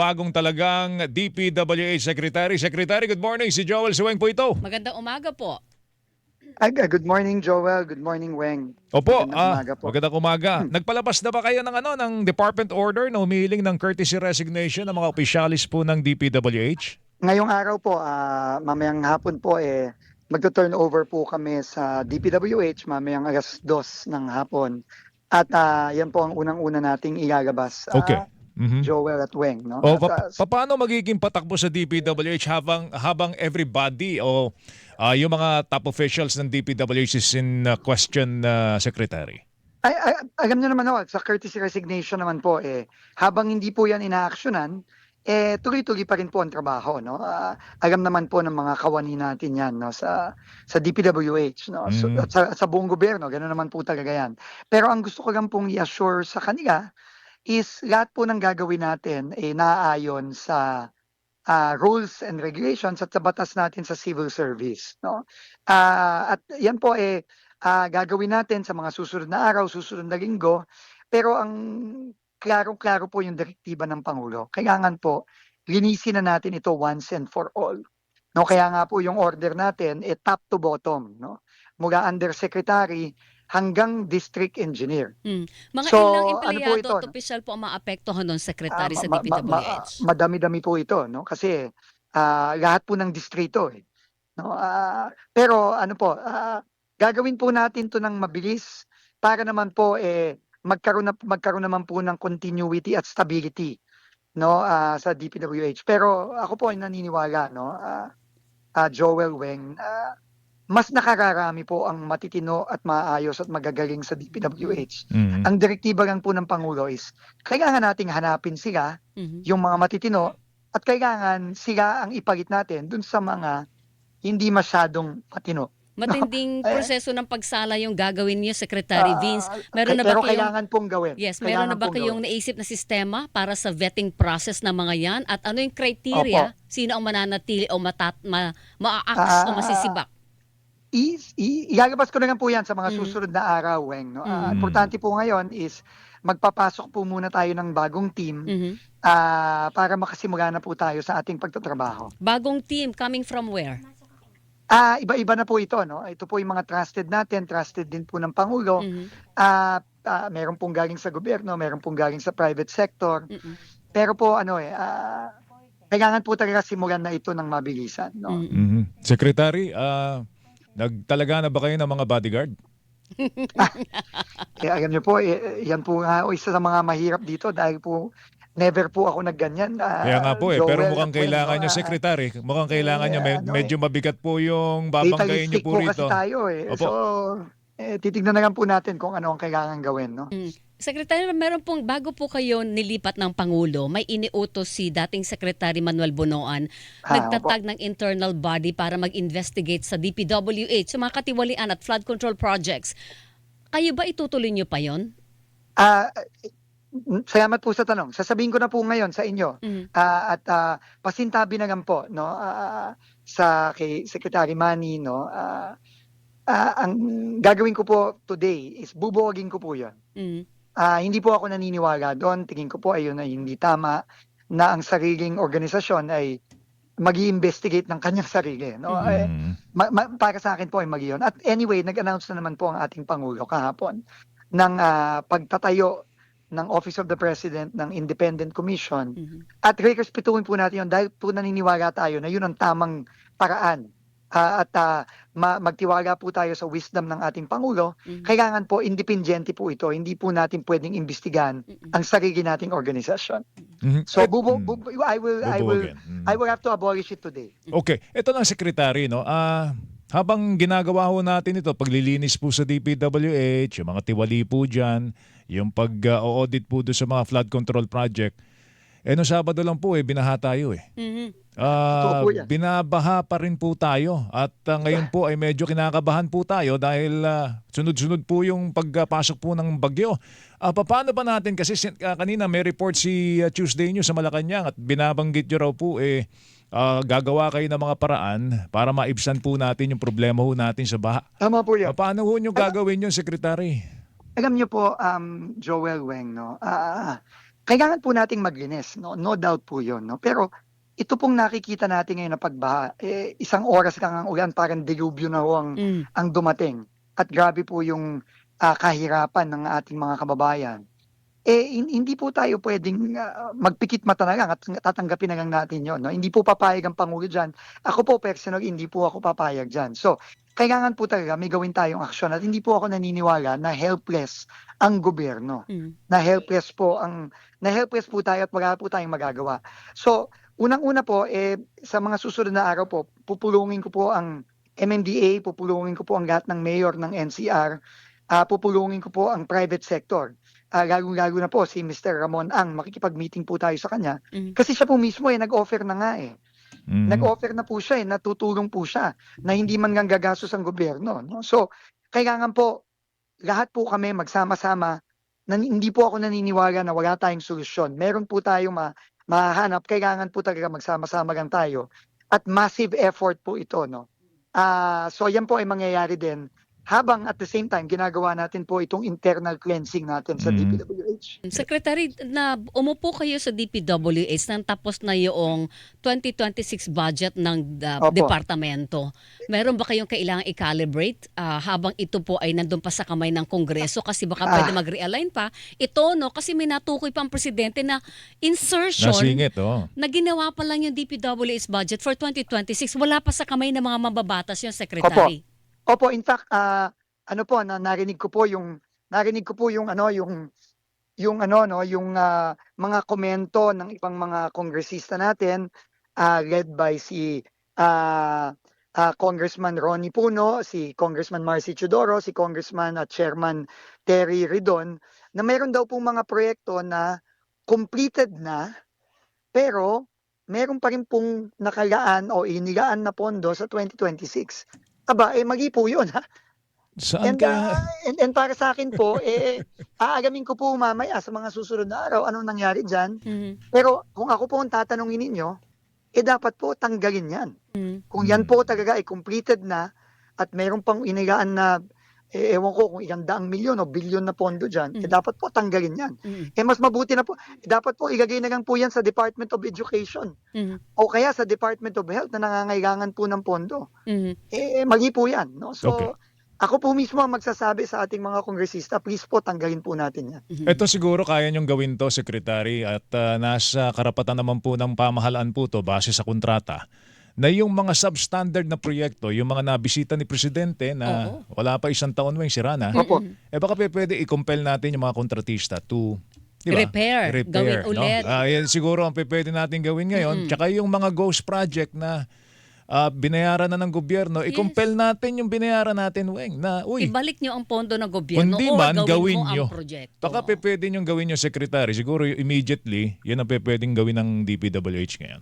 bagong talagang DPWH Secretary. Secretary, good morning. Si Joel Suweng po ito. Magandang umaga po. Ay, ah, good morning, Joel. Good morning, Weng. Opo, Magandang ah, umaga po. magandang umaga. Nagpalabas na ba kayo ng ano ng department order na humihiling ng courtesy resignation ng mga opisyalis po ng DPWH? Ngayong araw po, ah, mamayang hapon po, eh, magto-turn over po kami sa DPWH mamayang alas dos ng hapon. At ah, yan po ang unang-una nating ilalabas, Okay. Mhm. Joel at Weng. No? O At, pa- pa- paano magiging patakbo sa DPWH habang habang everybody o ah, yung mga top officials ng DPWH is in uh, question uh, secretary? ay, ay, alam niyo naman ho, sa courtesy resignation naman po, eh, habang hindi po yan inaaksyonan, eh, tuloy-tuloy pa rin po ang trabaho. No? Ah, alam naman po ng mga kawani natin yan no? sa, sa DPWH. No? So, Mm. at sa, sa buong gobyerno, gano'n naman po talaga yan. Pero ang gusto ko lang pong i-assure sa kanila is lahat po ng gagawin natin eh, naaayon sa ah, rules and regulations at sa batas natin sa civil service. No? Ah, at yan po eh, ah, gagawin natin sa mga susunod na araw, susunod na linggo. Pero ang klarong-klaro po yung direktiba ng Pangulo. Kailangan po, linisin na natin ito once and for all. No, kaya nga po yung order natin eh top to bottom, no? Mula undersecretary hanggang district engineer. Mga So, ilang ano po empleyado ito, at opisyal po ang maapektuhan ng secretary Ah, sa ma- ma- ma- DPWH? madami-dami po ito, no? Kasi ah, lahat po ng distrito eh. No? Ah, pero ano po, ah, gagawin po natin 'to ng mabilis para naman po eh magkaroon na magkaroon naman po ng continuity at stability no ah, sa DPWH. Pero ako po ay naniniwala no ah, ah, Joel Weng ah, mas nakararami po ang matitino at maayos at magagaling sa DPWH. Mhm. Ang direktiba lang po ng Pangulo is kailangan nating hanapin sila Mhm. yung mga matitino at kailangan sila ang ipalit natin dun sa mga hindi masyadong matino. Matinding eh, proseso ng pagsala yung gagawin niyo, Secretary Ah, Vince. Meron na ba pero kayong kailangan pong gawin. Yes, meron na Kailangan ba pong kayong gawin. naisip na sistema para sa vetting process ng mga yan? At ano yung criteria? Sino ang mananatili o matat, ma, maa-axe o Ah, masisibak? I, i, ilalabas ko na lang po yan sa mga Mm. susunod na araw, Weng. No? Ah, Mm. importante po ngayon is magpapasok po muna tayo ng bagong team Mhm. ah, para makasimula na po tayo sa ating pagtatrabaho. Bagong team coming from where? Ah, iba-iba na po ito, no? Ito po yung mga trusted natin, trusted din po ng Pangulo. Mhm. Ah, ah, meron pong galing sa gobyerno, meron pong galing sa private sector. Mhm. Pero po ano eh, ah, kailangan po talaga simulan na ito ng mabilisan, no? Mhm. Mhm. Secretary, ah, nagtalaga na ba kayo ng mga bodyguard? Eh, alam niyo po, eh, yan po nga o isa sa mga mahirap dito dahil po never po ako nagganyan. ah, Kaya nga po eh, pero mukhang kailangan nyo, Ah, Secretary, mukhang kailangan nyo, Eh, med- ano medyo mabigat po yung babanggayin nyo Fatalistic po po rito. kasi tayo eh. Opo. So, eh, titignan na lang po natin kung ano ang kailangan gawin, no? Mm. Secretary, meron pong bago po kayo nilipat ng Pangulo, may iniutos si dating Secretary Manuel Bonoan, Ah, nagtatag ng internal body para mag-investigate sa DPWH, sa mga katiwalian at flood control projects. Kayo ba itutuloy niyo pa yon? Ah, eh, salamat po sa tanong. Sasabihin ko na po ngayon sa inyo. Mhm. Ah, at ah, pasintabi na lang po no ah, sa kay Secretary Manny no ah, ah, ang gagawin ko po today is bubuwagin ko po 'yon. Mm. Ah, hindi po ako naniniwala doon. Tingin ko po ayun ay hindi tama na ang sariling organisasyon ay mag-investigate ng kanyang sarili no. Mhm. Eh, ma- ma- para sa akin po ay mali yun. At anyway, nag-announce na naman po ang ating Pangulo kahapon ng ah, pagtatayo ng Office of the President ng Independent Commission Mhm. at rerespetuhin po natin yun dahil po naniniwala tayo na yun ang tamang paraan. Ah, at ah, ma- magtiwala po tayo sa wisdom ng ating Pangulo. Mhm. Kailangan po, independyente po ito. Hindi po natin pwedeng imbestigahan Mhm. ang sarili nating organisasyon. Mhm. So, bubu- mhm. bubu- I will, I will. Mhm. I will have to abolish it today. Okay, ito lang secretary no. Ah, habang ginagawa ho natin ito, paglilinis po sa DPWH, yung mga tiwali po diyan, yung pag-audit po do sa mga flood control project. Eh no Sabado lang po eh binaha tayo eh. Mhm. Yan. binabaha pa rin po tayo at ah, ngayon po ay medyo kinakabahan po tayo dahil ah, sunod-sunod po yung pagpasok po ng bagyo. Ah, paano ba natin kasi ah, kanina may report si ah, Tuesday News sa Malacanang at binabanggit nyo raw po eh ah, gagawa kayo ng mga paraan para maibsan po natin yung problema ho natin sa baha. Tama po yun. Paano ho nyo gagawin yun, Secretary? Alam niyo po, um, Joel Weng, no? ah, kailangan po nating maglinis, no? No doubt po 'yun, no? Pero ito pong nakikita natin ngayon na pagbaha, eh, isang oras lang ang ulan, parang dilubyo na ho ang, Mm. ang dumating. At grabe po yung ah, kahirapan ng ating mga kababayan. Eh, hin- hindi po tayo pwedeng ah, magpikit mata na lang at tatanggapin na lang natin yon. No? Hindi po papayag ang Pangulo dyan. Ako po personal, hindi po ako papayag dyan. So, kailangan po talaga may gawin tayong aksyon at hindi po ako naniniwala na helpless ang gobyerno Mm. na helpless po ang na helpless po tayo at wala po tayong magagawa. So, unang-una po eh sa mga susunod na araw po, pupulungin ko po ang MMDA, pupulungin ko po ang lahat ng mayor ng NCR, ah pupulungin ko po ang private sector. Ah lalo-lalo na po si Mr. Ramon Ang, makikipag-meeting po tayo sa kanya. Mm. Kasi siya po mismo eh, nag-offer na nga eh. Mhm. Nag-offer na po siya eh, natutulong po siya na hindi man lang gagastos ang gobyerno. No? So, kailangan po, lahat po kami magsama-sama, na, hindi po ako naniniwala na wala tayong solusyon. Meron po tayong ma, mahanap, kailangan po talaga magsama-sama lang tayo. At massive effort po ito. No? Ah, so, yan po ay mangyayari din habang at the same time, ginagawa natin po itong internal cleansing natin sa Mhm. DPWH. Secretary, na umupo kayo sa DPWH nang tapos na yung 2026 budget ng uh, Opo. departamento. Meron ba kayong kailangang i-calibrate ah, habang ito po ay nandun pa sa kamay ng Kongreso kasi baka Ah. pwede mag-realign pa? Ito, no, kasi may natukoy pang presidente na insertion Nasingit, oh. na ginawa pa lang yung DPWH budget for 2026. Wala pa sa kamay ng mga mababatas yung Secretary. Opo, in fact, ah, ano po, na, narinig ko po yung narinig ko po yung ano, yung yung ano no, yung ah, mga komento ng ibang mga kongresista natin ah, led by si ah, ah, Congressman Ronnie Puno, si Congressman Marcy Chudoro, si Congressman at Chairman Terry Ridon na meron daw pong mga proyekto na completed na pero meron pa rin pong nakalaan o inilaan na pondo sa 2026. Aba, eh mali po yun. Ha? Saan And, ka? ah, and, and para sa akin po, eh, aagamin ko po mamaya sa mga susunod na araw anong nangyari dyan. Mhm. Pero kung ako po ang tatanungin ninyo, eh dapat po tanggalin yan. Mhm. Kung yan po talaga ay completed na at meron pang inilaan na, eh, ewan ko kung ilang daang milyon o bilyon na pondo dyan, eh Mm. dapat po tanggalin yan. Mhm. Eh mas mabuti na po, eh, dapat po ilagay na lang po yan sa Department of Education Mhm. o kaya sa Department of Health na nangangailangan po ng pondo. Mhm. Eh, mali po yan. No? So, Okay. ako po mismo ang magsasabi sa ating mga kongresista, please po tanggalin po natin yan. Ito siguro kaya niyong gawin to, Secretary, at ah, nasa karapatan naman po ng pamahalaan po to base sa kontrata na yung mga substandard na proyekto, yung mga nabisita ni Presidente na Oo. wala pa isang taon mo yung sira na, Opo. eh baka pe- pwede i-compel natin yung mga kontratista to di ba? Repair. Gawin ulit. Ah, yan siguro ang pe- pwede natin gawin ngayon. Tsaka yung mga ghost project na ah, binayaran na ng gobyerno, i-compel natin yung binayaran natin, Weng, na uy, Ibalik nyo ang pondo ng gobyerno Kundi o man, gawin, gawin mo nyo. ang proyekto. Baka pe pwede niyong gawin yung secretary. Siguro immediately, yan ang pe pwedeng gawin ng DPWH ngayon.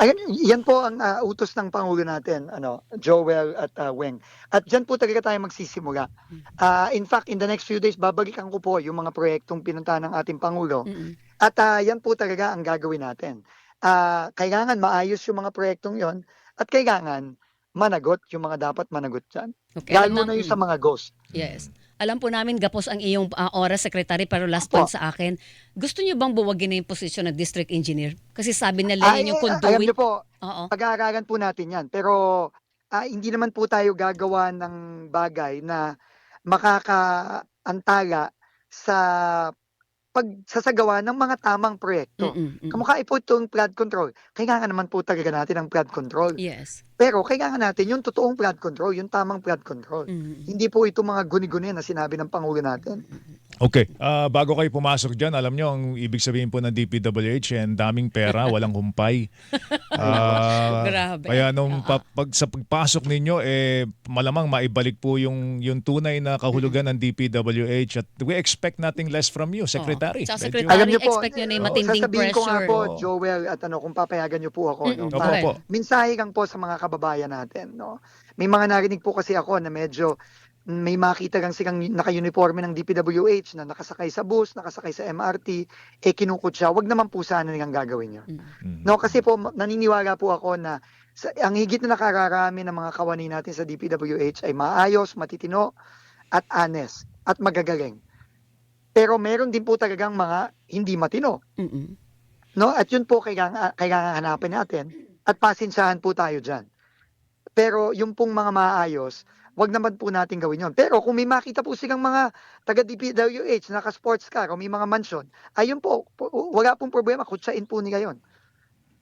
Ayan, yan po ang ah, utos ng Pangulo natin, ano, Joel at ah, Weng. At dyan po talaga tayo magsisimula. Ah, in fact, in the next few days, babalikan ko po yung mga proyektong pinunta ng ating Pangulo. Mm-mm. At ah, yan po talaga ang gagawin natin. Ah, kailangan maayos yung mga proyektong yon at kailangan managot yung mga dapat managot dyan. Okay, alam Lalo na yung sa mga ghost. Yes. Alam po namin gapos ang iyong ah, oras, Secretary, pero last Opo. point sa akin, gusto niyo bang buwagin na yung posisyon ng District Engineer? Kasi sabi nila Ay, yun yung alam conduit. niyo po, Oo. pag-aaralan po natin yan. Pero ah, hindi naman po tayo gagawa ng bagay na makakaantala sa pagsasagawa ng mga tamang proyekto. Mm-mm, mm. Kamukha po itong flood control. Kailangan naman po talaga natin ang flood control. Yes. Pero kailangan natin yung totoong flood control, yung tamang flood control. Mm. Hindi po ito mga guni-guni na sinabi ng Pangulo natin. Okay, ah, bago kayo pumasok dyan, alam nyo, ang ibig sabihin po ng DPWH, yan, daming pera, walang humpay. Ah, Grabe. Kaya nung pa- pag, sa pagpasok ninyo, eh, malamang maibalik po yung, yung tunay na kahulugan ng DPWH at we expect nothing less from you, Secretary. Tsaka, Medyo- Secretary, Alam niyo po, expect nyo na yung oh, matinding sasabihin ko nga pressure. po. Joel, at ano, kung papayagan niyo po ako, no, pa- opo. mensahe lang po sa mga kababayan natin. No? May mga narinig po kasi ako na medyo may makita lang silang naka-uniforme ng DPWH na nakasakay sa bus, nakasakay sa MRT, eh kinukutsa. Wag naman po sana nilang gagawin yun. Mhm. No, kasi po naniniwala po ako na sa, ang higit na nakararami ng mga kawani natin sa DPWH ay maayos, matitino, at honest, at magagaling. Pero meron din po talagang mga hindi matino. Mm-mm. No? At yun po kailangan, kailangan hanapin natin at pasinsahan po tayo dyan. Pero yung pong mga maayos, wag naman po natin gawin yon. Pero kung may makita po silang mga taga DPWH, naka-sports car, o may mga mansion, ayun po, po, wala pong problema, kutsain po nila yon.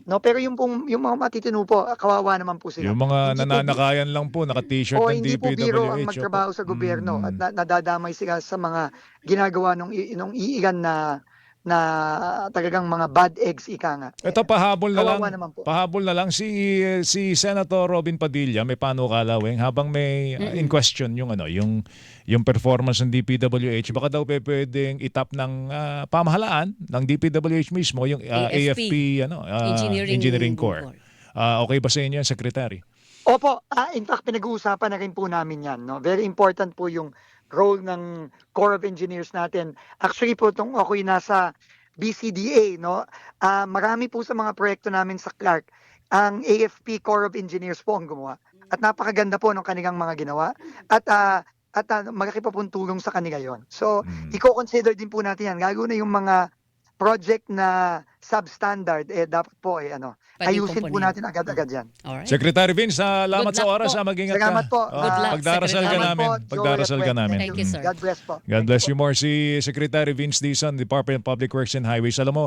No, pero yung pong yung mga matitino po, kawawa naman po sila. Yung mga Hindi po- nananakayan lang po, naka-t-shirt o ng hindi po biro ang DPWH. magtrabaho sa gobyerno Mm. at na- nadadamay sila sa mga ginagawa i- nung iilan na na talagang mga bad eggs ika nga. Ito pahabol na lang. Kawawa naman po. Pahabol na lang si si Senator Robin Padilla may panukala weng habang may uh, in question yung ano yung yung performance ng DPWH baka daw pe- pwedeng itap ng ah, pamahalaan ng DPWH mismo yung ah, AFP, AFP, ano ah, Engineering, Engineering Corps. Ah, okay ba sa inyo, Secretary? Opo, ah, in fact pinag-uusapan na rin po namin 'yan, no. Very important po yung role ng Corps of Engineers natin. Actually po tong ako'y nasa BCDA, no. Ah, marami po sa mga proyekto namin sa Clark ang AFP Corps of Engineers po ang gumawa. At napakaganda po ng kanilang mga ginawa. At ah, at ah, malaki pa pong tulong sa kanila yon. So, Mm. i-consider din po natin yan. Lalo na yung mga project na substandard, eh dapat po eh ano, Pwede ayusin po natin agad-agad yan. Alright. Secretary Vince, salamat Good sa luck oras. po. ah, Mag-ingat ka. Salamat po. Oh, Good luck, Pagdarasal ka Secretary. namin. Salamat po, Pagdarasal ka namin. Thank you, Mm. sir. God bless po. God bless you more. Si Secretary Vince Dizon, Department of Public Works and Highways. Alam mo,